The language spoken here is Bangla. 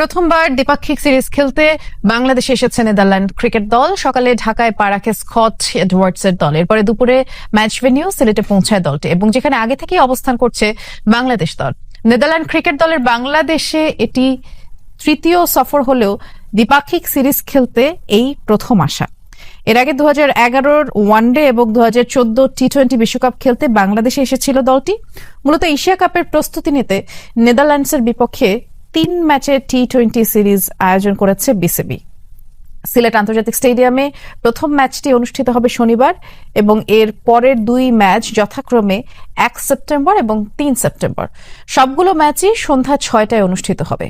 প্রথমবার দ্বিপাক্ষিক সিরিজ খেলতে বাংলাদেশে এসেছে নেদারল্যান্ড ক্রিকেট দল। সকালে ঢাকায় পা রাখে স্কট এডওয়ার্ডস এর দল। এরপরে দুপুরে ম্যাচ ভেনিউ সিলেটে পৌঁছায় দলটি এবং যেখানে আগে থেকেই অবস্থান করছে বাংলাদেশ দল। নেদারল্যান্ড ক্রিকেট দলের বাংলাদেশে এটি তৃতীয় সফর হলেও দ্বিপাক্ষিক সিরিজ খেলতে এই প্রথম আসা। এর আগে দু হাজার এগারোর ওয়ানডে এবং দু হাজার চোদ্দ টি টোয়েন্টি বিশ্বকাপ খেলতে বাংলাদেশে এসেছিল দলটি। মূলত এশিয়া কাপের প্রস্তুতি নিতে নেদারল্যান্ডসের বিপক্ষে তিন ম্যাচের টি টোয়েন্টি সিরিজ আয়োজন করেছে বিসিবি। সিলেট আন্তর্জাতিক স্টেডিয়ামে প্রথম ম্যাচটি অনুষ্ঠিত হবে শনিবার এবং এর পরের দুই ম্যাচ যথাক্রমে এক সেপ্টেম্বর এবং তিন সেপ্টেম্বর। সবগুলো ম্যাচই সন্ধ্যা ছয়টায় অনুষ্ঠিত হবে।